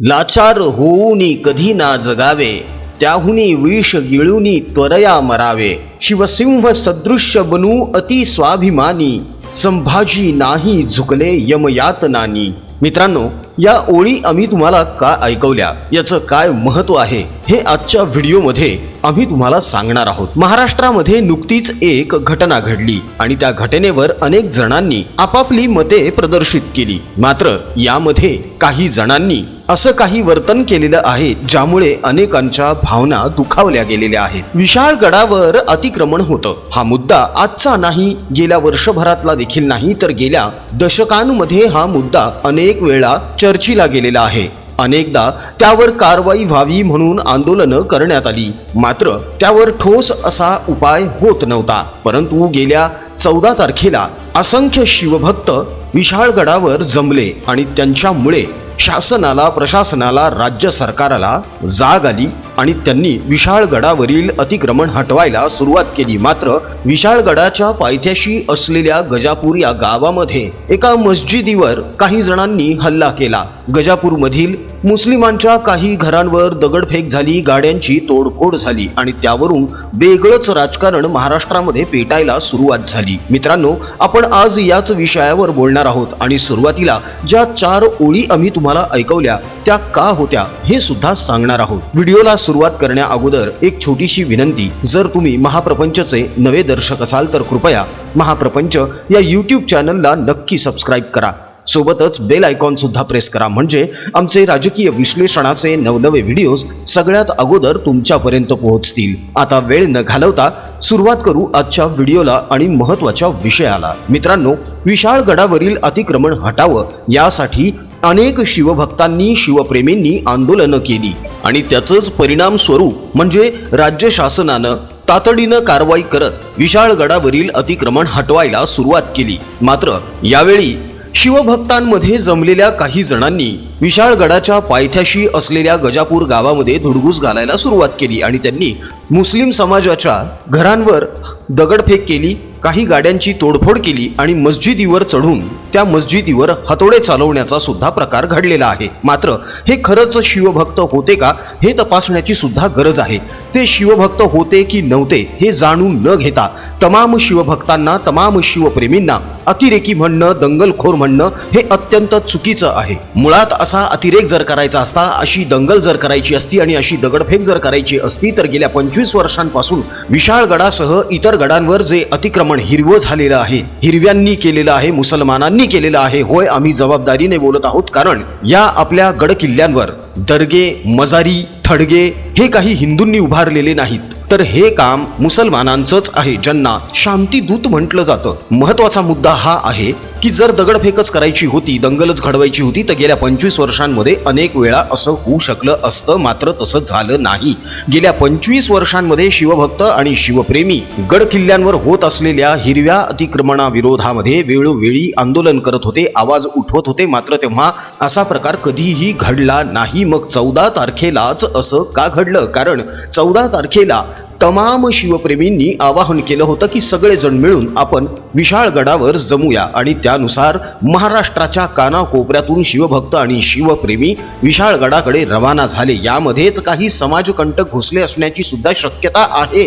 लाचार होऊनी कधी ना जगावे त्याहुनी विष गिळूनी त्वरया मरावे. शिवसिंह सदृश्य बनू अति स्वाभिमानी संभाजी नाही झुकले यमयातनानी मित्रांनो या ओळी आम्ही तुम्हाला का ऐकवल्या? याचं काय महत्त्व आहे हे आजच्या व्हिडिओमध्ये आम्ही तुम्हाला सांगणार आहोत. महाराष्ट्रामध्ये नुकतीच एक घटना घडली आणि त्या घटनेवर अनेक जणांनी आपापली मते प्रदर्शित केली. मात्र यामध्ये काही जणांनी असं काही वर्तन केलेलं आहे ज्यामुळे अनेकांच्या भावना दुखावल्या गेलेल्या आहेत. विशाळ गडावर अतिक्रमण होतं. हा मुद्दा आजचा नाही गेल्या वर्षभरातला देखील नाही तर गेल्या दशकांमध्ये हा मुद्दा अनेक वेळा चर्चीला गेलेला आहे. अनेकदा त्यावर कारवाई व्हावी म्हणून आंदोलनं करण्यात आली. मात्र त्यावर ठोस असा उपाय होत नव्हता. परंतु गेल्या चौदा तारखेला असंख्य शिवभक्त विशाळगडावर जमले आणि त्यांच्यामुळे शासनाला प्रशासनाला राज्य सरकाराला जाग आली आणि त्यांनी विशाळगडावरील अतिक्रमण हटवायला सुरुवात केली. मात्र विशाळगडाच्या पायथ्याशी असलेल्या गजापूर या गावामध्ये एका मस्जिदीवर काही जणांनी हल्ला केला. गजापूरमधील मुस्लिमांच्या काही घरांवर दगडफेक झाली गाड्यांची तोडफोड झाली आणि त्यावरून वेगळंच राजकारण महाराष्ट्रामध्ये पेटायला सुरुवात झाली. मित्रांनो आपण आज याच विषयावर बोलणार आहोत आणि सुरुवातीला ज्या चार ओळी आम्ही तुम्हाला ऐकवल्या त्या का होत्या हे सुद्धा सांगणार आहोत. व्हिडिओला सुरुवात करण्या अगोदर एक छोटीशी विनंती जर तुम्ही महाप्रपंचचे नवे दर्शक असाल तर कृपया महाप्रपंच या यूट्यूब चॅनलला नक्की सबस्क्राईब करा. सोबतच बेल आयकॉन सुद्धा प्रेस करा. म्हणजे आमचे राजकीय विश्लेषणाचे नवनवे व्हिडिओज सगळ्यात अगोदर तुमच्यापर्यंत पोहोचतील. आता वेळ न घालवता सुरुवात करू आजच्या व्हिडिओला आणि महत्त्वाच्या विषयाला. मित्रांनो विशाळ गडावरील अतिक्रमण हटावं यासाठी अनेक शिवभक्तांनी शिवप्रेमींनी आंदोलनं केली. आणि त्याचंच परिणाम स्वरूप म्हणजे राज्य शासनानं तातडीनं कारवाई करत विशाळगडावरील अतिक्रमण हटवायला सुरुवात केली. मात्र यावेळी शिवभक्तांमध्ये जमलेल्या काही जणांनी विशाळगडाच्या पायथ्याशी असलेल्या गजापूर गावामध्ये धुडगूस घालायला सुरुवात केली आणि त्यांनी मुस्लिम समाजाच्या घरांवर दगडफेक केली. काही गाड्यांची तोडफोड केली आणि मस्जिदीवर चढून त्या मस्जिदीवर हातोडे चालवण्याचा सुद्धा प्रकार घडलेला आहे. मात्र हे खरंच शिवभक्त होते का हे तपासण्याची सुद्धा गरज आहे. ते शिवभक्त होते की नव्हते हे जाणून न घेता तमाम शिवभक्तांना तमाम शिवप्रेमींना अतिरेकी म्हणणं दंगलखोर म्हणणं हे अत्यंत चुकीचं आहे. मुळात असा अतिरेक जर करायचा असता अशी दंगल जर करायची असती आणि अशी दगडफेक जर करायची असती तर गेल्या पंचवीस वर्षांपासून विशाळगडासह इतर गडांवर जे अतिक्रमण हिरवं झालेलं आहे हिरव्यांनी केलेलं आहे मुसलमानांनी केलेलं आहे होय आम्ही जबाबदारीने बोलत आहोत. कारण या आपल्या गड किल्ल्यांवर दर्गे मजारी थडगे हे काही हिंदूंनी उभारलेले नाहीत. तर हे काम मुसलमानांचंच आहे ज्यांना शांतीदूत म्हटलं जातं. महत्त्वाचा मुद्दा हा आहे की जर दगडफेकच करायची होती दंगलच घडवायची होती तर गेल्या पंचवीस वर्षांमध्ये अनेक वेळा असं होऊ शकलं असतं मात्र तसं झालं नाही. गेल्या पंचवीस वर्षांमध्ये शिवभक्त आणि शिवप्रेमी गड किल्ल्यांवर होत असलेल्या हिरव्या अतिक्रमणाविरोधामध्ये वेळोवेळी आंदोलन करत होते आवाज उठवत होते मात्र तेव्हा असा प्रकार कधीही घडला नाही. मग चौदा तारखेलाच असं का घडलं? कारण चौदा तारखेला तमाम शिवप्रेमींनी आवाहन केलं होतं की सगळेजण मिळून आपण विशाळगडावर जमूया आणि त्यानुसार महाराष्ट्राच्या कानाकोपऱ्यातून शिवभक्त आणि शिवप्रेमी विशाळगडाकडे रवाना झाले. यामध्येच काही समाजकंटक घुसले असण्याची सुद्धा शक्यता आहे.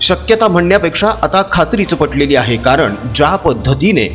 शक्यता म्हणण्यापेक्षा आता खात्रीच पटलेली आहे. कारण ज्या पद्धतीने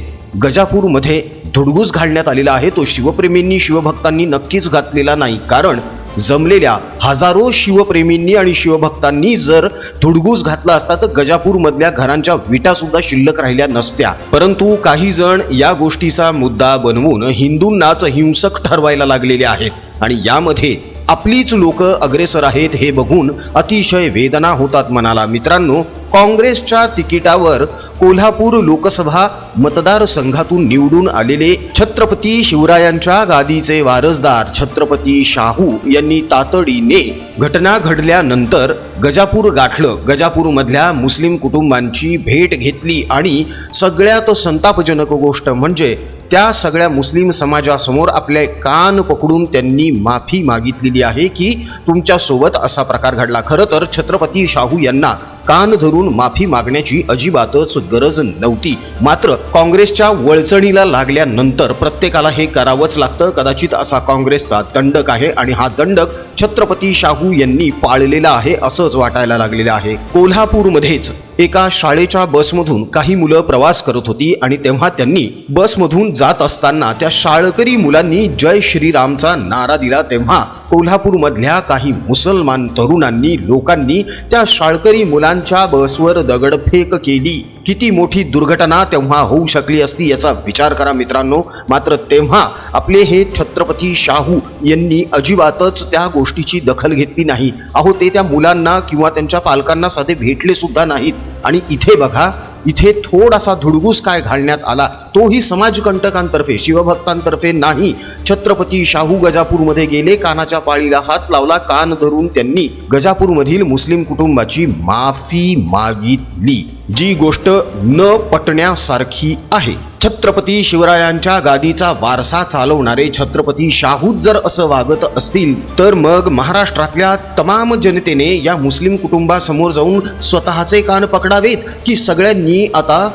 गजापूरमध्ये धुडगूस घालण्यात आलेला आहे तो शिवप्रेमींनी शिवभक्तांनी नक्कीच घातलेला नाही. कारण जमलेल्या हजारो शिवप्रेमींनी आणि शिवभक्तांनी जर धुडगूस घातला असता तर गजापूरमधल्या घरांच्या विटा सुद्धा शिल्लक राहिल्या नसत्या. परंतु काही जण या गोष्टीचा मुद्दा बनवून हिंदूंनाच हिंसक ठरवायला लागलेले आहेत. आणि यामध्ये आपलीच लोक अग्रेसर आहेत हे बघून अतिशय वेदना होतात मनाला मित्रांनो. काँग्रेसच्या तिकिटावर कोल्हापूर लोकसभा मतदारसंघातून निवडून आलेले छत्रपती शिवरायांच्या गादीचे वारसदार छत्रपती शाहू यांनी तातडीने घटना घडल्यानंतर गजापूर गाठलं. गजापूरमधल्या मुस्लिम कुटुंबांची भेट घेतली आणि सगळ्यात संतापजनक गोष्ट म्हणजे त्या सगळ्या मुस्लिम समाजासमोर आपले कान पकडून त्यांनी माफी मागितलेली आहे की तुमच्यासोबत असा प्रकार घडला. खरं तर छत्रपती शाहू यांना कान धरून माफी मागण्याची अजिबातच गरज नव्हती. मात्र काँग्रेसच्या वळचणीला लागल्यानंतर प्रत्येकाला हे करावंच लागतं. कदाचित असा काँग्रेसचा दंडक आहे आणि हा दंडक छत्रपती शाहू यांनी पाळलेला आहे असंच वाटायला लागलेलं आहे. कोल्हापूरमध्येच एका शाळेच्या बसमधून काही मुलं प्रवास करत होती आणि तेव्हा त्यांनी बसमधून जात असताना त्या शाळकरी मुलांनी जय श्रीरामचा नारा दिला. तेव्हा कोल्हापूरमधल्या काही मुसलमान तरुणांनी लोकांनी त्या शाळकरी मुलांच्या बसवर दगडफेक केली. किती मोठी दुर्घटना तेव्हा होऊ शकली असती याचा विचार करा मित्रांनो. मात्र तेव्हा आपले हे छत्रपती शाहू यांनी अजिबातच त्या गोष्टीची दखल घेतली नाही. अहो ते त्या मुलांना किंवा त्यांच्या पालकांना साधे भेटले सुद्धा नाहीत. आणि इथे बघा इथे थोडासा धुडगूस काय घालण्यात आला तोही समाजकंटकांतर्फे शिवभक्तांतर्फे नाही. छत्रपती शाहू गजापूरमध्ये गेले कानाच्या पाळीला हात लावला कान धरून त्यांनी गजापूरमधील मुस्लिम कुटुंबाची माफी मागितली. जी गोष्ट न पटण्यासारखी आहे. छत्रपती शिवरायांच्या गादीचा वारसा चालवणारे छत्रपती शाहूत जर असं वागत असतील तर मग महाराष्ट्रातल्या तमाम जनतेने या मुस्लिम कुटुंबासमोर जाऊन स्वतःचे कान पकडावेत की सगळ्यांनी आता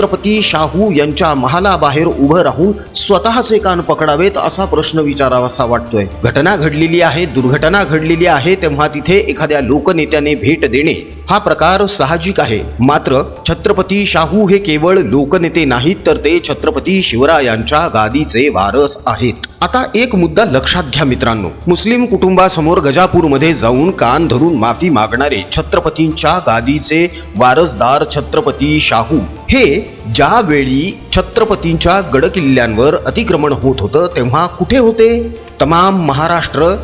छत्रपती शाहू यांच्या महालाबाहेर उभं राहून स्वतःचे कान पकडावेत असा प्रश्न विचारावासा वाटतोय. घटना घडलेली आहे दुर्घटना घडलेली आहे तेव्हा तिथे एखाद्या लोकनेत्याने भेट देणे हा प्रकार साहजिक आहे. मात्र छत्रपती शाहू हे केवळ लोकनेते नाहीत तर ते छत्रपती शिवरायांच्या गादीचे वारस आहेत. आता एक मुद्दा लक्षात घ्या मित्रांनो. मुस्लिम कुटुंबासमोर गजापूरमध्ये जाऊन कान धरून माफी मागणारे छत्रपतींच्या गादीचे वारसदार छत्रपती शाहू. हे ज्यावेळी छत्रपतींच्या गडकिल्ल्यांवर अतिक्रमण होत होतं तेव्हा कुठे होते? तमाम महाराष्ट्र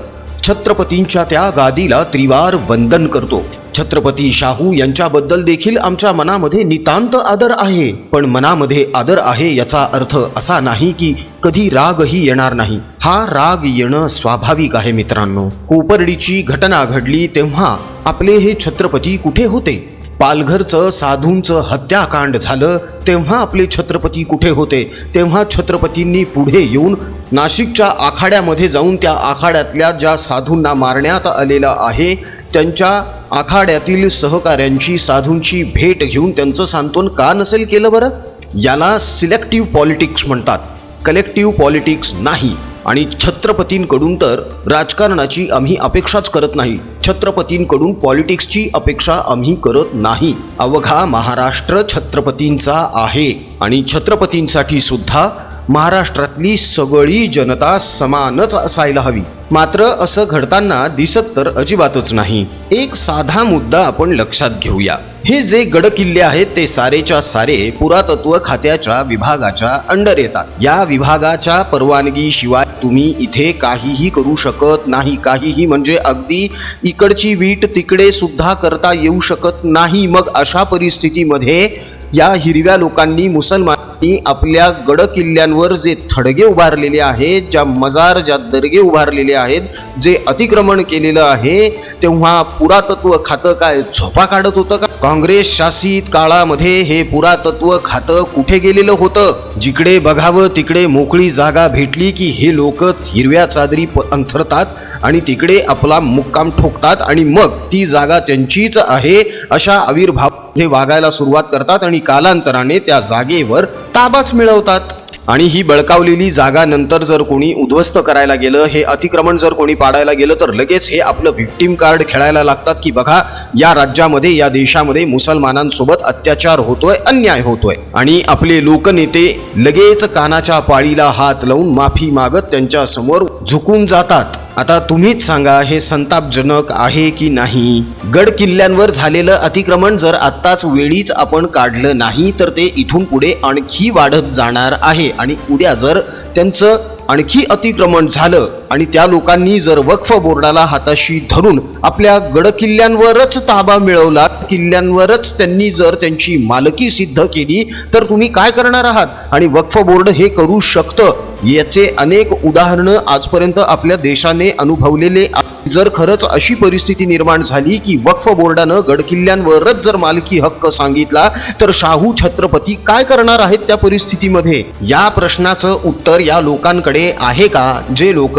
छत्रपतींच्या त्या गादीला त्रिवार वंदन करतो. छत्रपती शाहू यांच्याबद्दल देखील आमच्या मनामध्ये नितांत आदर आहे. पण मनामध्ये आदर आहे याचा अर्थ असा नाही की कधी रागही येणार नाही. हा राग येणं स्वाभाविक आहे मित्रांनो. कोपर्डीची घटना घडली तेव्हा आपले हे छत्रपती कुठे होते? पालघरचं साधूंचं हत्याकांड झालं तेव्हा आपले छत्रपती कुठे होते? तेव्हा छत्रपतींनी पुढे येऊन नाशिकच्या आखाड्यामध्ये जाऊन त्या आखाड्यातल्या ज्या साधूंना मारण्यात आलेलं आहे त्यांच्या आखाड्यातील सहकाऱ्यांची साधूंची भेट घेऊन त्यांचं सांत्वन का नसेल केलं बरं? याला सिलेक्टिव्ह पॉलिटिक्स म्हणतात. कलेक्टिव्ह पॉलिटिक्स नाही आणि छत्रपतींकडून तर राजकारणाची आम्ही अपेक्षाच करत नाही. छत्रपतींकडून पॉलिटिक्सची अपेक्षा आम्ही करत नाही. अवघा महाराष्ट्र छत्रपतींचा आहे आणि छत्रपतींसाठी सुद्धा महाराष्ट्रातली सगळी जनता समानच असायला हवी. मात्र असं घडताना दिसत तर अजिबातच नाही. एक साधा मुद्दा आपण लक्षात घेऊया. हे जे गडकिल्ले आहेत ते सारेच्या सारे पुरातत्व खात्याच्या विभागाच्या अंडर येतात. या विभागाच्या परवानगीशिवाय तुम्ही इथे काहीही करू शकत नाही. काहीही म्हणजे अगदी इकडची वीट तिकडे सुद्धा करता येऊ शकत नाही. मग अशा परिस्थितीमध्ये या हिरव्या लोकांनी मुसलमानांनी आपल्या गड किल्ल्यांवर जे थडगे उभारलेले आहेत ज्या मजार ज्या दर्गे उभारलेले आहेत जे अतिक्रमण केलेलं आहे तेव्हा पुरातत्व खातं काय? झोपा काढत होतं का? काँग्रेस शासित काळामध्ये हे पुरातत्व खातं कुठे गेलेलं होतं? जिकडे बघावं तिकडे मोकळी जागा भेटली की हे लोक हिरव्या चादरी प- अंथरतात आणि तिकडे आपला मुक्काम ठोकतात आणि मग ती जागा त्यांचीच आहे अशा आविर्भाव हे वागायला सुरुवात करतात आणि कालांतराने त्या जागेवर ताबाच मिळवतात. आणि ही बळकावलेली जागा नंतर जर कोणी उद्ध्वस्त करायला गेलं हे अतिक्रमण जर कोणी पाडायला गेलं तर लगेच हे आपलं व्हिक्टीम कार्ड खेळायला लागतात की बघा या राज्यामध्ये या देशामध्ये मुसलमानांसोबत अत्याचार होतोय अन्याय होतोय. आणि आपले लोकनेते लगेच कानाच्या पाळीला हात लावून माफी मागत त्यांच्यासमोर झुकून जातात. आता तुम्हीच सांगा हे संतापजनक आहे की नाही? गड किल्ल्यांवर झालेलं अतिक्रमण जर आत्ताच वेळीच आपण काढलं नाही तर ते इथून पुढे आणखी वाढत जाणार आहे. आणि उद्या जर त्यांचं आणखी अतिक्रमण झालं आणि त्या लोकांनी जर वक्फ बोर्डाला हाताशी धरून आपल्या गडकिल्ल्यांवरच ताबा मिळवला किल्ल्यांवरच त्यांनी जर त्यांची मालकी सिद्ध केली तर तुम्ही काय करणार आहात? आणि वक्फ बोर्ड हे करू शकतं. याचे अनेक उदाहरणं आजपर्यंत आपल्या देशाने अनुभवलेले जर खरंच अशी परिस्थिती निर्माण झाली की वक्फ बोर्डानं गडकिल्ल्यांवरच जर मालकी हक्क सांगितला तर शाहू छत्रपती काय करणार आहेत त्या परिस्थितीमध्ये? या प्रश्नाचं उत्तर या लोकांकडे आहे का? जे लोक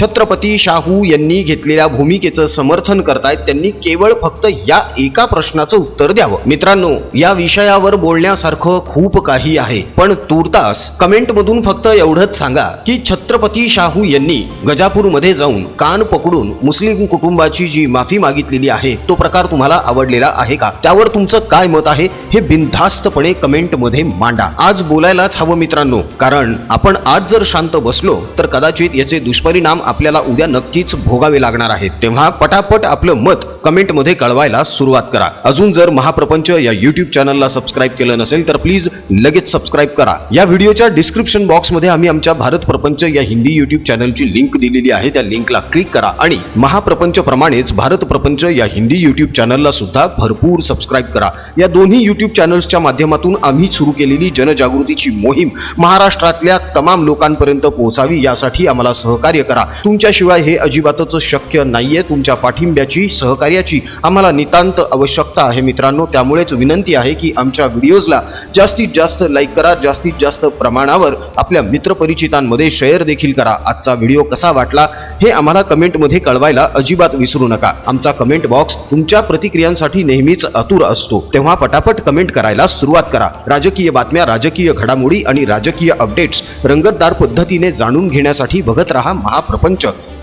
छत्रपती शाहू यांनी घेतलेल्या भूमिकेचं समर्थन करतायत त्यांनी केवळ फक्त या एका प्रश्नाचं उत्तर द्यावं. मित्रांनो या विषयावर बोलण्यासारखं खूप काही आहे पण तूर्तास कमेंट मधून फक्त एवढंच सांगा की छत्रपती शाहू यांनी गजापूरमध्ये जाऊन कान पकडून मुस्लिम कुटुंबाची जी माफी मागितलेली आहे तो प्रकार तुम्हाला आवडलेला आहे का? त्यावर तुमचं काय मत आहे हे बिनधास्तपणे कमेंटमध्ये मांडा. आज बोलायलाच हवं मित्रांनो कारण आपण आज जर शांत बसलो तर कदाचित याचे दुष्परिणाम आपल्याला उद्या नक्कीच भोगावे लागणार आहेत. तेव्हा पटापट आपलं मत कमेंटमध्ये कळवायला सुरुवात करा. अजून जर महाप्रपंच या युट्यूब चॅनलला सबस्क्राईब केलं नसेल तर प्लीज लगेच सबस्क्राईब करा. या व्हिडिओच्या डिस्क्रिप्शन बॉक्समध्ये आम्ही आमच्या भारत प्रपंच या हिंदी युट्यूब चॅनलची लिंक दिलेली आहे. त्या लिंकला क्लिक करा आणि महाप्रपंच प्रमाणेच भारत प्रपंच या हिंदी युट्यूब चॅनलला सुद्धा भरपूर सबस्क्राईब करा. या दोन्ही युट्यूब चॅनल्सच्या माध्यमातून आम्ही सुरू केलेली जनजागृतीची मोहीम महाराष्ट्रातल्या तमाम लोकांपर्यंत पोहोचावी यासाठी आम्हाला सहकार्य करा. तुमच्याशिवाय हे अजिबातच शक्य नाहीये. तुमच्या पाठिंब्याची सहकार्याची आम्हाला नितांत आवश्यकता आहे मित्रांनो. त्यामुळेच विनंती आहे की आमच्या व्हिडिओजला जास्तीत जास्त लाईक करा जास्तीत जास्त प्रमाणावर आपल्या मित्रपरिचितांमध्ये शेअर देखील करा. आजचा व्हिडिओ कसा वाटला हे आम्हाला कमेंटमध्ये कळवायला अजिबात विसरू नका. आमचा कमेंट बॉक्स तुमच्या प्रतिक्रियांसाठी नेहमीच आतुर असतो. तेव्हा पटापट कमेंट करायला सुरुवात करा. राजकीय बातम्या राजकीय घडामोडी आणि राजकीय अपडेट्स रंगतदार पद्धतीने जाणून घेण्यासाठी बघत रहा महाप्रपंच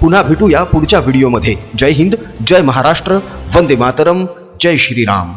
पुन्हा भेटूया पुढच्या व्हिडिओमध्ये. जय हिंद जय महाराष्ट्र वंदे मातरम जय श्रीराम.